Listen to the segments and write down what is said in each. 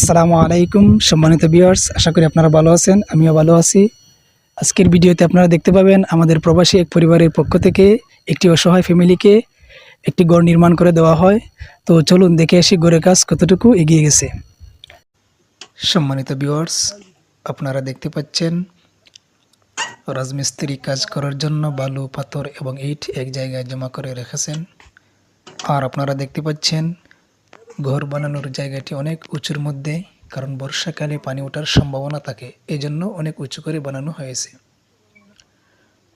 আসসালামু আলাইকুম, সম্মানিত বিয়ার্স আশা করি আপনারা ভালো আছেন, আমিও ভালো আছি। আজকের ভিডিওতে আপনারা দেখতে পাবেন আমাদের প্রবাসী এক পরিবারের পক্ষ থেকে একটি অসহায় ফ্যামিলিকে একটি ঘর নির্মাণ করে দেওয়া হয়। তো চলুন দেখে আসি ঘরের কাজ কতটুকু এগিয়ে গেছে। সম্মানিত বিয়ার্স আপনারা দেখতে পাচ্ছেন, রাজমিস্ত্রি কাজ করার জন্য বালু, পাথর এবং ইট এক জায়গায় জমা করে রেখেছেন। আর আপনারা দেখতে পাচ্ছেন ঘর বানানোর জায়গাটি অনেক উঁচুর মধ্যে, কারণ বর্ষাকালে পানি ওঠার সম্ভাবনা থাকে এই জন্য অনেক উঁচু করে বানানো হয়েছে।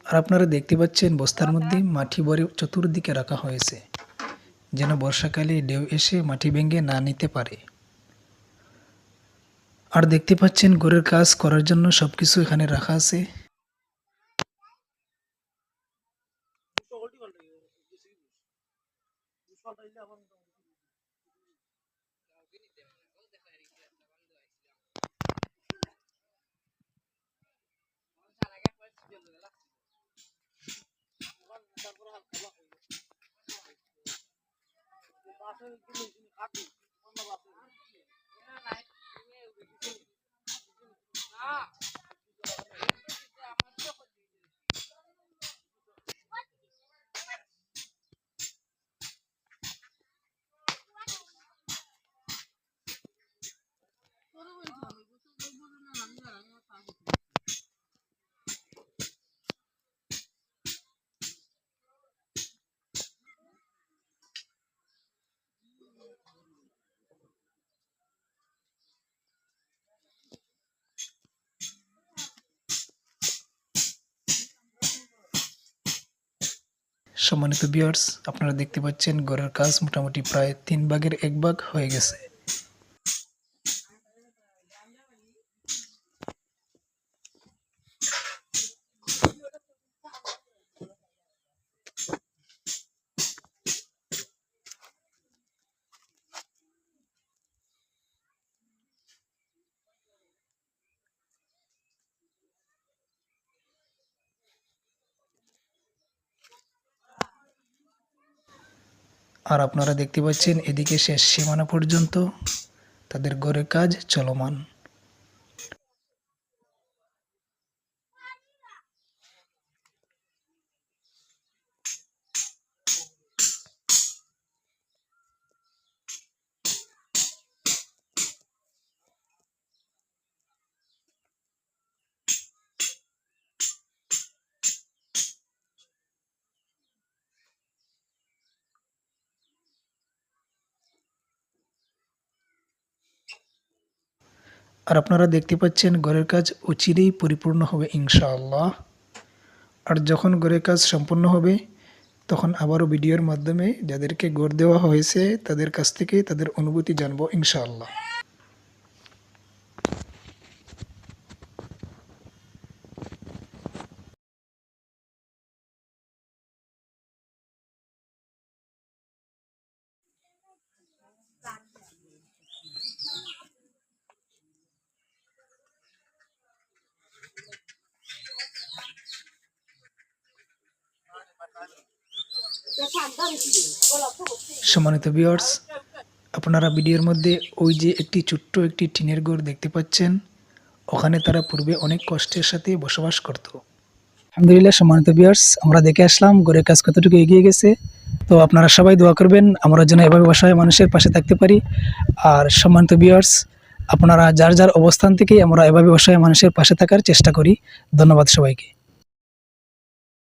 আর আপনারা দেখতে পাচ্ছেন বস্তার মধ্যে মাটি ভরে চতুর্দিকে রাখা হয়েছে, যেন বর্ষাকালে ঢেউ এসে মাটি ভেঙে না নিতে পারে। আর দেখতে পাচ্ছেন ঘরের কাজ করার জন্য সব কিছু এখানে রাখা আছে। তারপরে হালকা সম্মানিত বিয়ার্স আপনারা দেখতে পাচ্ছেন ঘরের কাজ মোটামুটি প্রায় তিন ভাগের এক ভাগ হয়ে গেছে। আর আপনারা দেখতে পাচ্ছেন এদিকে শেষ সীমানা পর্যন্ত। তাদের ঘরের কাজ চলমান। আর আপনারা দেখতে পাচ্ছেন ঘরের কাজ অচিরেই পরিপূর্ণ হবে, ইনশাআল্লাহ। আর যখন ঘরের কাজ সম্পূর্ণ হবে, তখন আবারও ভিডিওর মাধ্যমে যাদেরকে গড় দেওয়া হয়েছে, তাদের কাছ থেকে তাদের অনুভূতি জানব, ইনশাআল্লাহ। সম্মানিত ভিউয়ার্স আপনারা ভিডিওর মধ্যে ওই যে একটি ছোট্ট একটি টিনের ঘর দেখতে পাচ্ছেন। ওখানে তারা পূর্বে অনেক কষ্টের সাথে বসবাস করত। আলহামদুলিল্লাহ, সম্মানিত ভিউয়ার্স আমরা দেখে আসলাম ঘরের কাজ কতটুকু এগিয়ে গেছে। তো আপনারা সবাই দোয়া করবেন, আমরা যেন এভাবে বসায় মানুষের পাশে থাকতে পারি। আর সম্মানিত ভিউয়ার্স আপনারা যার যার অবস্থান থেকেই আমরা এভাবে বসায় মানুষের পাশে থাকার চেষ্টা করি। ধন্যবাদ সবাইকে।